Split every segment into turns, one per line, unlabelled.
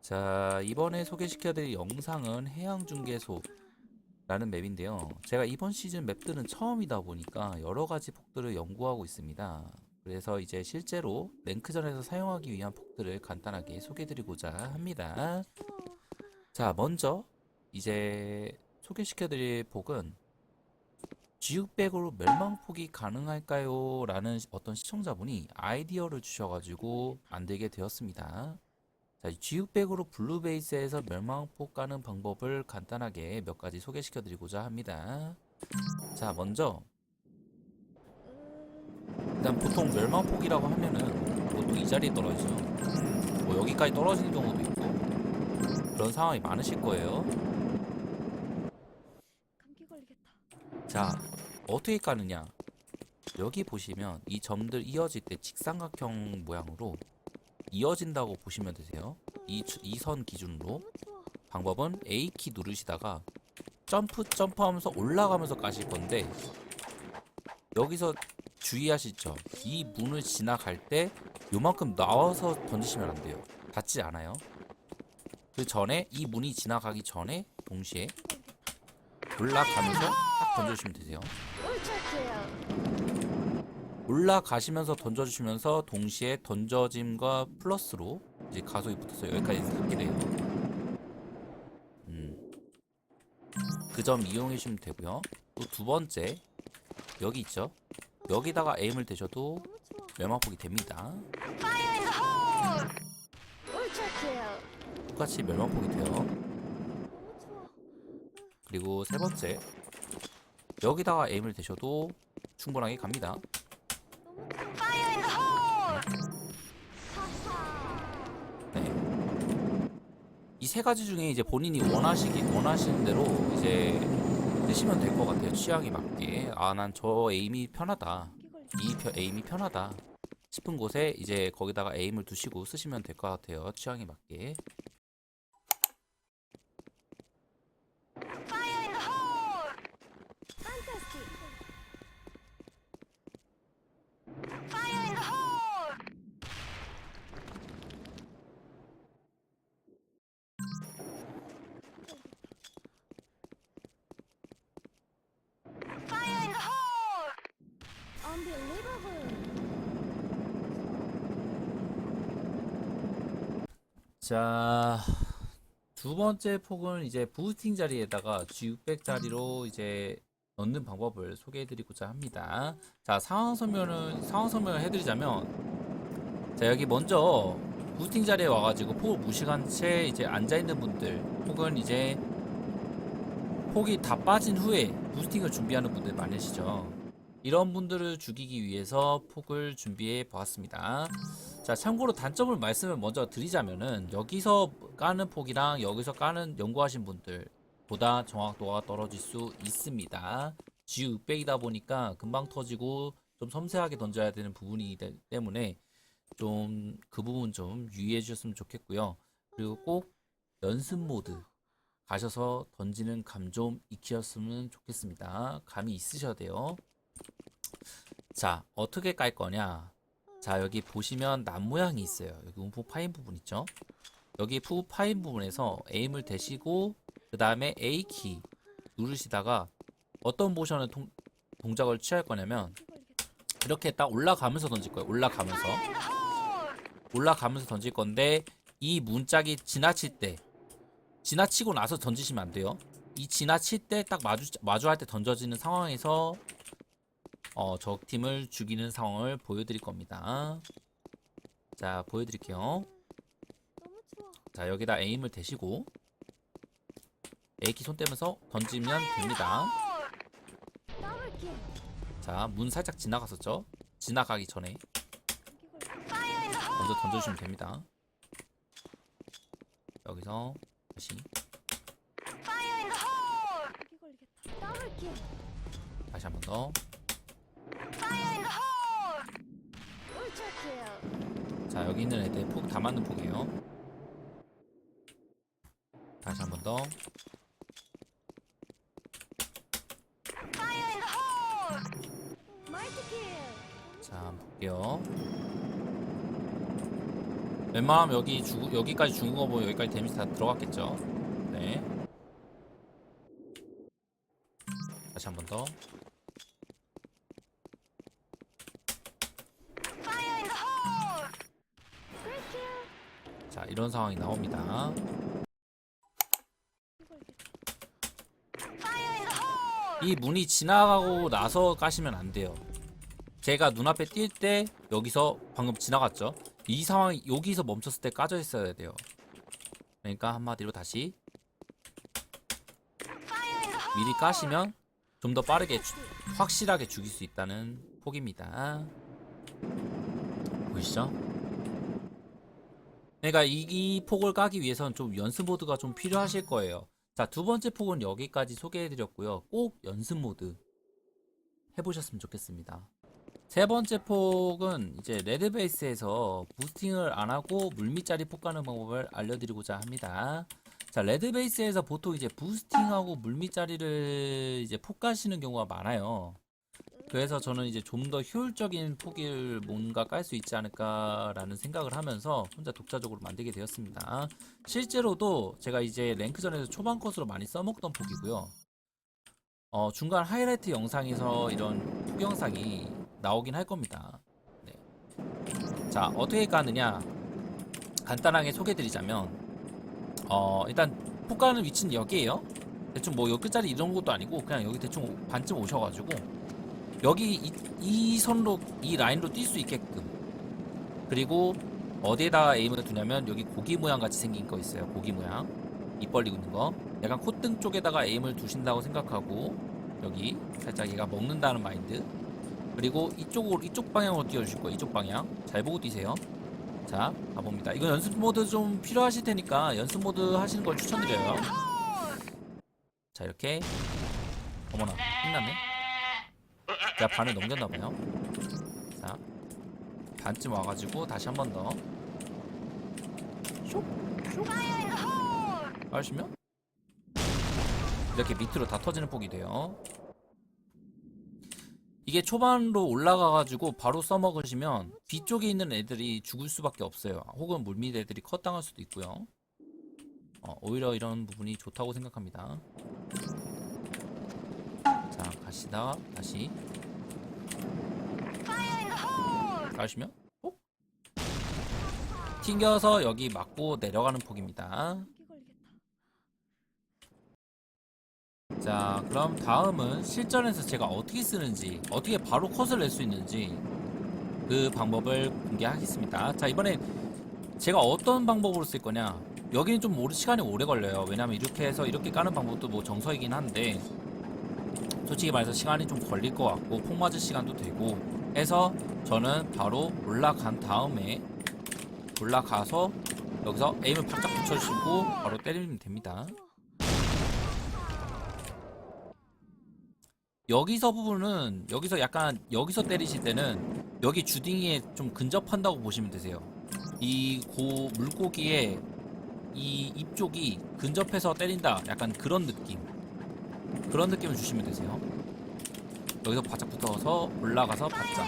자, 이번에 소개시켜드릴 영상은 해양중개소라는 맵인데요. 제가 이번 시즌 맵들은 처음이다 보니까 여러 가지 폭들을 연구하고 있습니다. 그래서 이제 실제로 랭크전에서 사용하기 위한 폭들을 간단하게 소개해드리고자 합니다. 자, 먼저 이제 소개시켜드릴 폭은 G600으로 멸망폭이 가능할까요? 라는 어떤 시청자분이 아이디어를 주셔가지고 만들게 되었습니다. 자, G600으로 블루베이스에서 멸망폭 가는 방법을 간단하게 몇 가지 소개시켜 드리고자 합니다. 자, 먼저 일단 보통 멸망폭이라고 하면은 보통 이 자리에 떨어지죠. 뭐 여기까지 떨어지는 경우도 있고 그런 상황이 많으실 거예요. 자, 어떻게 까느냐? 여기 보시면 이 점들 이어질 때 직삼각형 모양으로 이어진다고 보시면 되세요. 이선 기준으로. 방법은 A 키 누르시다가 점프 점프하면서 올라가면서 까실 건데 여기서 주의하시죠. 이 문을 지나갈 때 요만큼 나와서 던지시면 안 돼요. 닿지 않아요. 그 전에 이 문이 지나가기 전에 동시에 올라가면서 딱 던져주시면 되세요. 올라가시면서 던져주시면서 동시에 던져짐과 플러스로 이제 가속이 붙어서 여기까지 닿게 돼요. 음. 그 점 이용해 주시면 되고요. 또 두 번째 여기 있죠. 여기다가 에임을 대셔도. 멸망폭이 됩니다. 똑같이 멸망폭이 돼요. 그리고 세 번째 여기다가 에임을 대셔도 충분하게 갑니다. 이 세 가지 중에 이제 본인이 원하시기 원하시는 대로 이제 쓰시면 될 것 같아요. 취향에 맞게. 아, 난 저 에임이 편하다. 이 펴- 에임이 편하다. 싶은 곳에 이제 거기다가 에임을 두시고 쓰시면 될 것 같아요. 취향에 맞게.
판타스
자, 두 번째 폭은 이제 부스팅 자리에다가 G600 자리로 이제 넣는 방법을 소개해드리고자 합니다. 자, 상황 설명을 상황 설명을 해드리자면, 자 여기 먼저 부스팅 자리에 와가지고 폭을 무시한 채 이제 앉아 있는 분들, 혹은 이제 폭이 다 빠진 후에 부스팅을 준비하는 분들 많으시죠. 이런 분들을 죽이기 위해서 폭을 준비해 보았습니다. 자, 참고로 단점을 말씀을 먼저 드리자면은 여기서 까는 폭이랑 여기서 까는 연구하신 분들보다 정확도가 떨어질 수 있습니다. G600이다 보니까 금방 터지고 좀 섬세하게 던져야 되는 부분이기 때- 때문에 좀 그 부분 좀 유의해 주셨으면 좋겠고요. 그리고 꼭 연습 모드 가셔서 던지는 감 좀 익히셨으면 좋겠습니다. 감이 있으셔야 돼요. 자, 어떻게 깔 거냐? 자, 여기 보시면 남 모양이 있어요. 여기 움푹 파인 부분 있죠? 여기 푹 파인 부분에서 에임을 대시고 그 다음에 A키 누르시다가 어떤 모션을 통- 동작을 취할 거냐면. 이렇게 딱 올라가면서 던질 거예요. 올라가면서 올라가면서 던질 건데 이 문짝이 지나칠 때 지나치고 나서 던지시면 안 돼요. 이 지나칠 때 딱 마주 마주할 때 던져지는 상황에서 어, 적 팀을 죽이는 상황을 보여드릴 겁니다. 자, 보여드릴게요. 자, 여기다 에임을 대시고 A키 손 떼면서 던지면 됩니다. 자, 문 살짝 지나갔었죠? 지나가기 전에. 먼저 던져주시면 됩니다. 여기서 다시. 다시 한 번 더. 자, 여기 있는 애들 폭 다 맞는 폭이에요. 다시 한 번 더. 자, 볼게요. 웬만하면 여기 죽 여기까지 죽은 거 보면 여기까지 데미지 다 들어갔겠죠. 네. 다시 한 번 더. 이런 상황이 나옵니다. 이 문이 지나가고 나서 까시면 안 돼요. 제가 눈앞에 띌때 여기서 방금 지나갔죠. 이 상황이 여기서 멈췄을 때 까져 있어야 돼요. 그러니까 한마디로 다시 미리 까시면 좀 더 빠르게 주- 확실하게 죽일 수 있다는 폭입니다. 보이시죠? 그러니까 이, 이 폭을 까기 위해선 좀 연습 모드가 좀 필요하실 거예요. 자, 두 번째 폭은 여기까지 소개해드렸고요. 꼭 연습 모드 해보셨으면 좋겠습니다. 세 번째 폭은 이제 레드 베이스에서 부스팅을 안 하고 물밑짜리 폭 가는 방법을 알려드리고자 합니다. 자, 레드 베이스에서 보통 이제 부스팅하고 물밑짜리를 이제 폭 가시는 경우가 많아요. 그래서 저는 이제 좀 더 효율적인 폭을 뭔가 깔 수 있지 않을까라는 생각을 하면서 혼자 독자적으로 만들게 되었습니다. 실제로도 제가 이제 랭크전에서 초반 컷으로 많이 써먹던 폭이고요. 어, 중간 하이라이트 영상에서 이런 폭 영상이 나오긴 할 겁니다. 네. 자, 어떻게 까느냐? 간단하게 소개드리자면, 어, 일단 폭 가는 위치는 여기에요. 대충 뭐 여기 끝자리 이런 것도 아니고 그냥 여기 대충 반쯤 오셔가지고 여기 이, 이 선로 이 라인으로 뛸 수 있게끔. 그리고 어디에다가 에임을 두냐면 여기 고기 모양 같이 생긴 거 있어요. 고기 모양. 입 벌리고 있는 거. 약간 콧등 쪽에다가 에임을 두신다고 생각하고 여기 살짝 얘가 먹는다는 마인드. 그리고 이쪽으로 이쪽 방향으로 뛰어주실 거예요. 이쪽 방향. 잘 보고 뛰세요. 자 가봅니다. 이거 연습 모드 좀 필요하실 테니까 연습 모드 하시는 걸 추천드려요. 자 이렇게. 어머나 힘났네 제가 반을 넘겼나봐요. 자 반쯤 와가지고 다시 한 번더. 빠르시면? 이렇게 밑으로 다 터지는 폭이 돼요. 이게 초반으로 올라가가지고 바로 써먹으시면 뒤쪽에 있는 애들이 죽을 수밖에 없어요. 혹은 물밑 애들이 컷당할 수도 있고요. 어, 오히려 이런 부분이 좋다고 생각합니다. 자 가시다가 다시. 가시면. 어? 튕겨서 여기 맞고 내려가는 폭입니다. 자 그럼 다음은 실전에서 제가 어떻게 쓰는지 어떻게 바로 컷을 낼 수 있는지 그 방법을 공개하겠습니다. 자 이번에 제가 어떤 방법으로 쓸 거냐? 여기는 좀 오래, 시간이 오래 걸려요. 왜냐면 이렇게 해서 이렇게 까는 방법도 뭐 정석이긴 한데 솔직히 말해서 시간이 좀 걸릴 것 같고 폭 맞을 시간도 되고 해서 저는 바로 올라간 다음에 올라가서 여기서 에임을 바짝 붙여주시고 바로 때리면 됩니다 여기서 부분은 여기서 약간 여기서 때리실 때는 여기 주딩이에 좀 근접한다고 보시면 되세요. 이 고 물고기에 이 입쪽이 근접해서 때린다. 약간 그런 느낌. 그런 느낌을 주시면 되세요. 여기서 바짝 붙어서 올라가서 바짝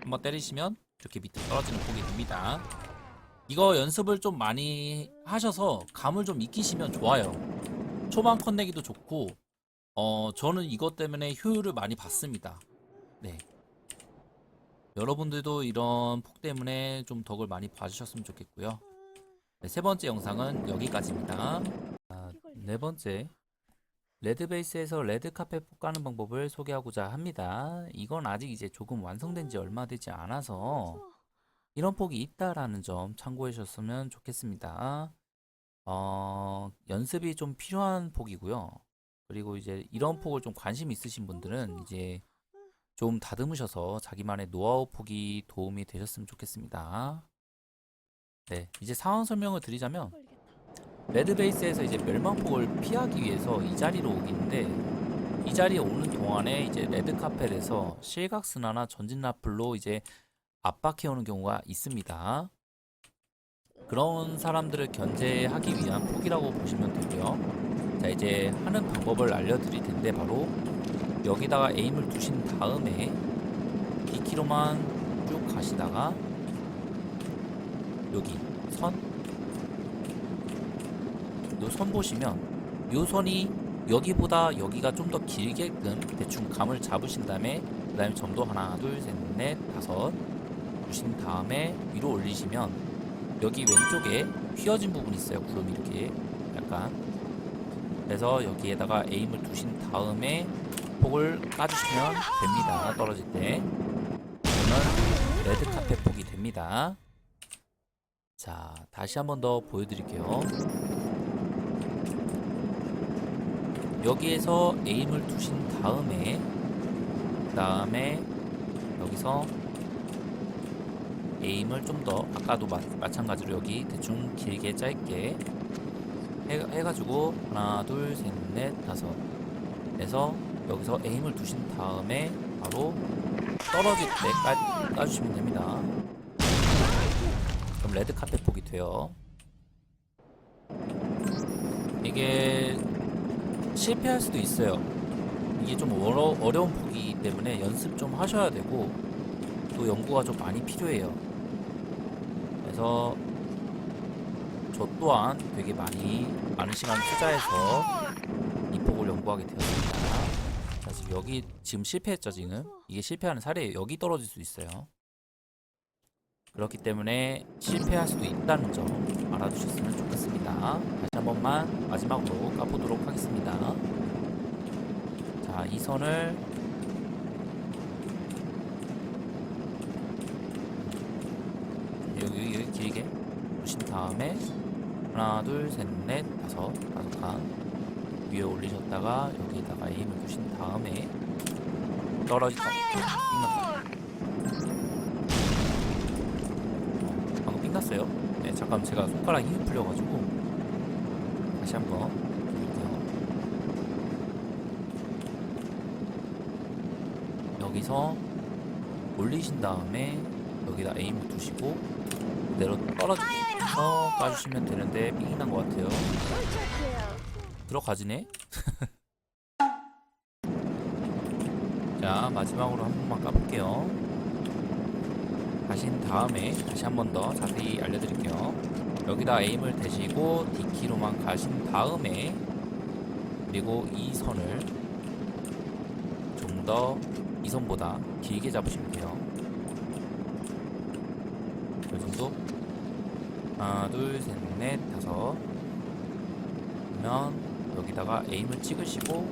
한번 때리시면 이렇게 밑에 떨어지는 폭이 됩니다. 이거 연습을 좀 많이 하셔서 감을 좀 익히시면 좋아요. 초반 컷 내기도 좋고 어, 저는 이것 때문에 효율을 많이 봤습니다. 네. 여러분들도 이런 폭 때문에 좀 덕을 많이 봐주셨으면 좋겠고요. 네, 세 번째 영상은 여기까지입니다. 아, 네 번째. 레드베이스에서 레드카페 폭 가는 방법을 소개하고자 합니다. 이건 아직 이제 조금 완성된 지 얼마 되지 않아서 이런 폭이 있다라는 점 참고해 주셨으면 좋겠습니다. 어, 연습이 좀 필요한 폭이고요. 그리고 이제 이런 폭을 좀 관심 있으신 분들은 이제 좀 다듬으셔서 자기만의 노하우 폭이 도움이 되셨으면 좋겠습니다. 네, 이제 상황 설명을 드리자면. 레드베이스에서 이제 멸망폭을 피하기 위해서 이 자리로 오기인데 이 자리에 오는 동안에 이제 레드카펫에서 실각스나나 전진 라플로 이제 압박해 오는 경우가 있습니다. 그런 사람들을 견제하기 위한 폭이라고 보시면 되고요. 자 이제 하는 방법을 알려드릴 텐데 바로 여기다가 에임을 두신 다음에 D키로만 쭉 가시다가 여기 선, 요 선 보시면 요 선이 여기보다 여기가 좀 더 길게끔 대충 감을 잡으신 다음에 그 다음에 점도 하나, 둘, 셋, 넷, 다섯 주신 다음에 위로 올리시면 여기 왼쪽에 휘어진 부분이 있어요. 구름이 이렇게 약간 그래서 여기에다가 에임을 두신 다음에 폭을 까주시면 됩니다. 떨어질 때 그러면 레드 카펫 폭이 됩니다. 자, 다시 한 번 더 보여드릴게요. 여기에서 에임을 두신 다음에 그 다음에 여기서 에임을 좀 더 아까도 마, 마찬가지로 여기 대충 길게 짧게 해, 해가지고 하나 둘 셋 넷 다섯. 해서 여기서 에임을 두신 다음에 바로 떨어질 때 까, 까주시면 됩니다. 그럼 레드 카펫 폭이 돼요. 이게 실패할 수도 있어요 이게 좀 어려, 어려운 폭이기 때문에 연습 좀 하셔야 되고 또 연구가 좀 많이 필요해요 그래서 저 또한 되게 많이 많은 시간 투자해서 이 폭을 연구하게 되었습니다. 자, 지금 여기 지금 실패했죠 지금 이게 실패하는 사례예요. 여기 떨어질 수 있어요. 그렇기 때문에 실패할 수도 있다는 점 알아두셨으면 좋겠습니다. 다시 한 번만 마지막으로 까보도록 하겠습니다. 자, 이 선을 여기, 여기 길게 보신 다음에 하나 둘 셋 넷 다섯 다섯 칸 위에 올리셨다가 여기에다가 에임을 두신 다음에 떨어지다 삥났어요. 네 잠깐 제가 손가락 힘이 풀려가지고 다시 한번 해볼게요. 여기서 올리신 다음에 여기다 에임을 두시고 그대로 떨어져서 까주시면 되는데 삥이 난 것 같아요. 들어가지네? 자 마지막으로 한 번만 까볼게요 가신 다음에 다시 한 번 더 자세히 알려드릴게요. 여기다 에임을 대시고 D키로만 가신 다음에 그리고 이 선을 좀 더 이 선보다 길게 잡으시면 돼요. 이 정도. 하나 둘 셋 넷 다섯. 그러면 여기다가 에임을 찍으시고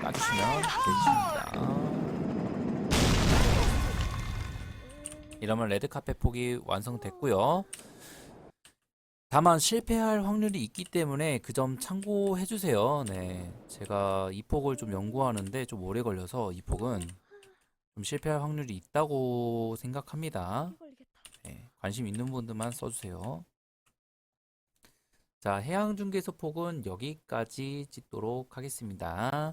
까주시면 되십니다. 이러면 레드카펫 폭이 완성됐고요. 다만 실패할 확률이 있기 때문에 그 점 참고해 주세요. 네. 제가 이 폭을 좀 연구하는데 좀 오래 걸려서 이 폭은 좀 실패할 확률이 있다고 생각합니다.
걸리겠다.
네, 관심 있는 분들만 써주세요. 자, 해양 중개소 폭은 여기까지 찍도록 하겠습니다.